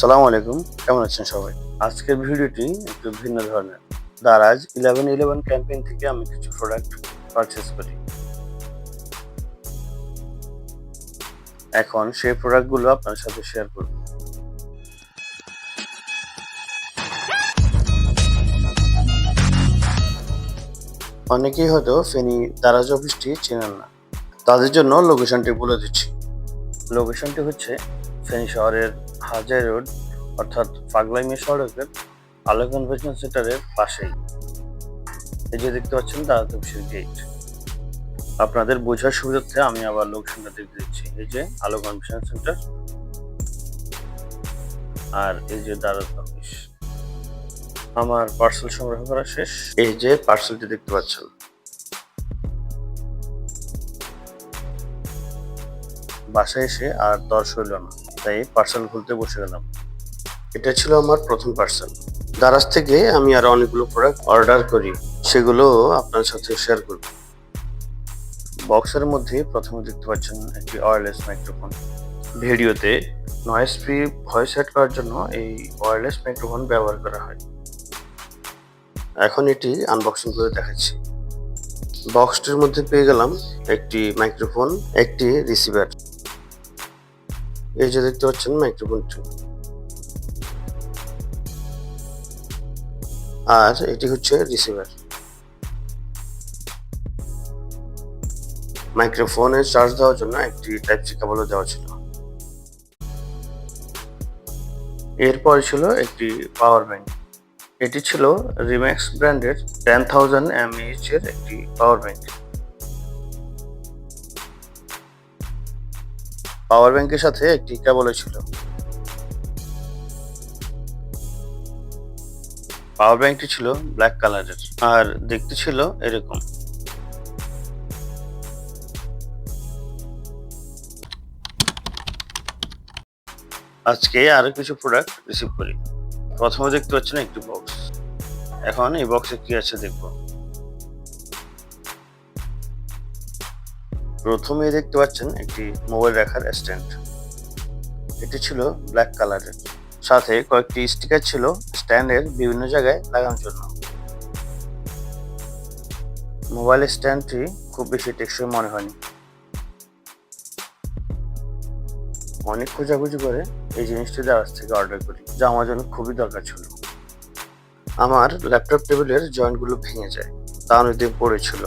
সালাম আলাইকুম, কেমন আছেন সবাই? আজকের ভিডিওটি একটু ভিন্ন ধরনের। দারাজ ইলেভেন ইলেভেন ক্যাম্পেইন থেকে আমি কিছু প্রোডাক্ট পারচেস করি। এখন সেই প্রোডাক্টগুলো আপনার সাথে শেয়ার করব। অনেকেই হয়তো ফেনী দারাজ অফিসটি চেনেন না। তাদের জন্য লোকেশনটি বলে দিচ্ছি। লোকেশনটি হচ্ছে ফেনী শহরের হাজাই রোড, অর্থাৎ পাগলাইমি সড়কের আলো কনভেনশন সেন্টারের পাশেই। এই যে দেখতে পাচ্ছেন দাদাত অফিসের গেট আপনাদের বোঝার সুবিধার্থে আমি আবার লোকেশনটা দেখে দিচ্ছি। এই যে আলো কনভেনশন সেন্টার আর এই যে দাদাত অফিস আমার পার্সেল সংগ্রহ করা শেষ। এই যে পার্সেলটি দেখতে পাচ্ছেন। বাসায় এসে আর দর্শ হইল না। তাই পার্সেল খুলতে বসে গেলাম। এটা ছিল আমার প্রথম পার্সেল দারাজ থেকে আমি আরও অনেকগুলো প্রোডাক্ট অর্ডার করি সেগুলো আপনার সাথে শেয়ার করব। বক্সের মধ্যে প্রথমে দেখতে পাচ্ছেন একটি ওয়্যারলেস মাইক্রোফোন ভিডিওতে নয়েজ ফ্রি ভয়েস সেট করার জন্য এই ওয়্যারলেস মাইক্রোফোন ব্যবহার করা হয়। এখন এটি আনবক্সিং করে দেখাচ্ছি। বক্সটির মধ্যে পেয়ে গেলাম একটি মাইক্রোফোন একটি রিসিভার এই যে দেখতে পাচ্ছেন মাইক্রোফোন মাইক্রোফোনটি আর এটি হচ্ছে রিসিভার মাইক্রোফোনে চার্জ দেওয়ার জন্য একটি টাইপ সি কেবলও দেওয়া ছিল। এরপর ছিল একটি পাওয়ার ব্যাংক এটি ছিল রিম্যাক্স ব্র্যান্ডের টেন থাউজেন্ড এমএইচ এর একটি পাওয়ার ব্যাংক পাওয়ার ব্যাংকের সাথে একটি কেবলও ছিল পাওয়ার ব্যাংকটি ছিল ব্ল্যাক কালারের, আর দেখতে ছিল এরকম। আজকে আরও কিছু প্রোডাক্ট রিসিভ করি। প্রথমে দেখতে পাচ্ছেন একটি বক্স এখন এই বক্সে কি আছে দেখব। প্রথমে দেখতে পাচ্ছেন একটি মোবাইল রাখার স্ট্যান্ড। এটি ছিল ব্ল্যাক কালারের সাথে কয়েকটি স্টিকার ছিল স্ট্যান্ডের বিভিন্ন জায়গায় লাগানোর জন্য। মোবাইল স্ট্যান্ডটি খুব বেশি টেকসই মনে হয়নি। অনেক খোঁজাখুঁজি করে এই জিনিসটি দারাজ থেকে অর্ডার করি, যা আমার জন্য খুবই দরকার ছিল। আমার ল্যাপটপ টেবিলের জয়েন্টগুলো ভেঙে যায়, তা অনেকদিন পড়েছিল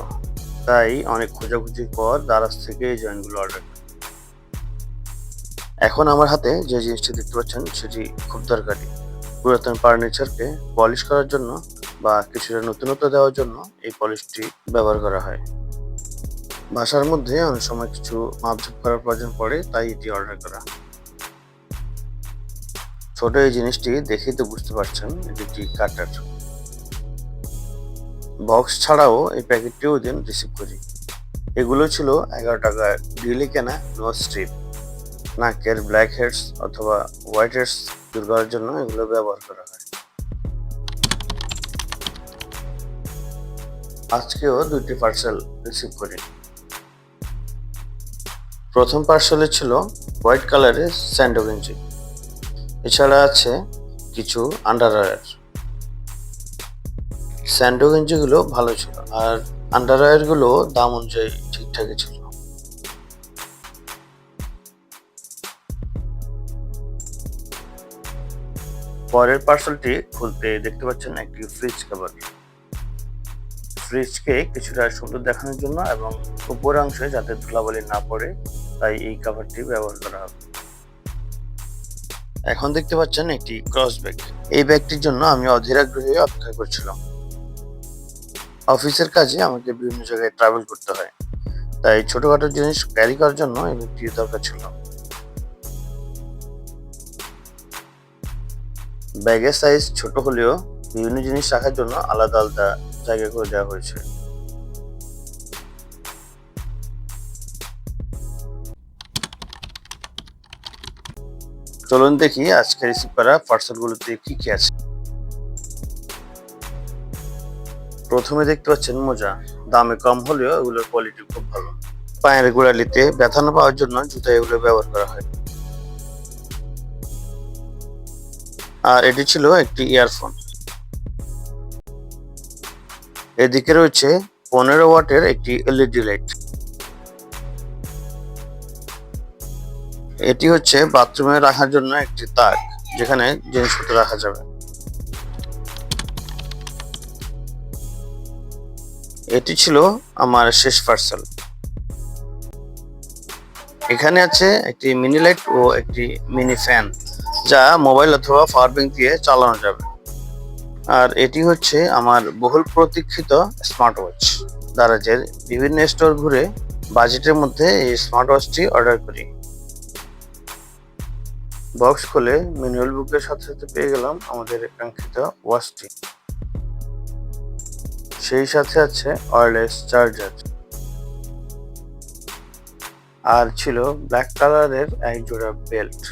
তাই অনেক খোঁজাখুঁজির পর দারাজ থেকে এই জয়েন্টগুলো অর্ডার করি। এখন আমার হাতে যে জিনিসটি দেখতে পাচ্ছেন, সেটি খুব দরকারি। পুরাতন ফার্নিচারকে পলিশ করার জন্য বা কিছুটা নতুনত্ব দেওয়ার জন্য এই পলিশটি ব্যবহার করা হয়। বাসার মধ্যে অনেক সময় কিছু মাপঝুপ করার প্রয়োজন পড়ে, তাই এটি অর্ডার করা। ছোট এই জিনিসটি দেখেই তো বুঝতে পারছেন এটি একটি কাটার বক্স ছাড়াও এই প্যাকেটটিও দিন রিসিভ করি। এগুলো ছিল এগারো টাকা ডিলে কেনা নো স্ট্রিপ নাকের ব্ল্যাক হেডস অথবা হোয়াইট হেডস দূর করার জন্য এগুলো ব্যবহার করা হয়। আজকেও দুইটি পার্সেল রিসিভ করি। প্রথম পার্সেলে ছিল হোয়াইট কালারের স্যান্ডো গেঞ্জি এছাড়া আছে কিছু আন্ডারওয়্যার স্যান্ডো গেঞ্জিগুলো ভালো ছিল আর আন্ডারওয়্যারগুলো দাম অনুযায়ী ঠিকঠাকই ছিল। পরের পার্সেলটি খুলতে দেখতে পাচ্ছেন একটি ফ্রিজ কভার ফ্রিজকে কিছুটা সুন্দর দেখানোর জন্য এবং উপর অংশে যাতে ধুলাবালি না পড়ে, তাই এই কাভারটি ব্যবহার করা হবে। এখন দেখতে পাচ্ছেন একটি ক্রস ব্যাগ এই ব্যাগটির জন্য আমি অধীর আগ্রহে অপেক্ষা করছিলাম। অফিসের কাজে আমাকে বিভিন্ন জায়গায় ট্রাভেল করতে হয়। তাই ছোটখাটো জিনিস ক্যারি করার জন্য এই ব্যাগটির দরকার ছিল। ব্যাগের সাইজ ছোট হলেও বিভিন্ন জিনিস রাখার জন্য আলাদা আলাদা জায়গা করে দেওয়া হয়েছে। চলুন দেখি আজকে রিসিভ করা পার্সেলগুলোতে কি কি আছে। প্রথমে দেখতে পাচ্ছেন মোজা। দামে কম হলেও এগুলোর কোয়ালিটি খুব ভালো। পায়ের গোড়ালিতে ব্যথা না পাওয়ার জন্য জুতা এগুলো ব্যবহার করা হয়। আর এটি ছিল একটি ইয়ারফোন এদিকে রয়েছে পনেরো ওয়াটের একটি এলইডি লাইট। এটি হচ্ছে বাথরুমে রাখার জন্য একটি তাক, যেখানে জিনিসপত্র রাখা যাবে। এটি ছিল আমার শেষ পার্সেল এখানে আছে একটি মিনি লাইট ও একটি মিনি ফ্যান যা মোবাইল অথবা পাওয়ার ব্যাংক দিয়ে চালানো যাবে। আর এটি হচ্ছে আমার বহুল প্রতীক্ষিত স্মার্ট ওয়াচ দারাজের বিভিন্ন স্টোর ঘুরে বাজেটের মধ্যে এই স্মার্ট ওয়াচটি অর্ডার করি। বক্স খুলে ম্যানুয়াল বুকের সাথে সাথে পেয়ে গেলাম আমাদের কাঙ্ক্ষিত ওয়াচটি সেই সাথে আছে ওয়্যারলেস চার্জার আর ছিল ব্ল্যাক কালারের এক জোড়া বেল্ট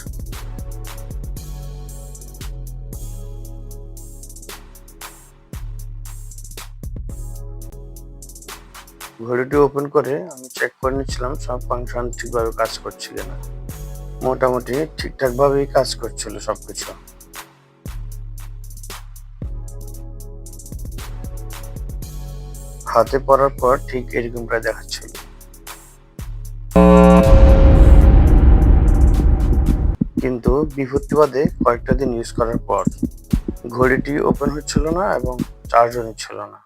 ঘড়িটি ওপেন করে আমি চেক করে নিচ্ছিলাম, সব ফাংশন ঠিকভাবে কাজ করছে কিনা। মোটামুটি ঠিকঠাকভাবেই কাজ করছিল সবকিছু। হাতে পড়ার পর ঠিক এরকমটা দেখাচ্ছিল কিন্তু বিভূতিবাদে কয়েকটা দিন ইউজ করার পর ঘড়িটি ওপেন হচ্ছিল না এবং চার্জও নিচ্ছিল না।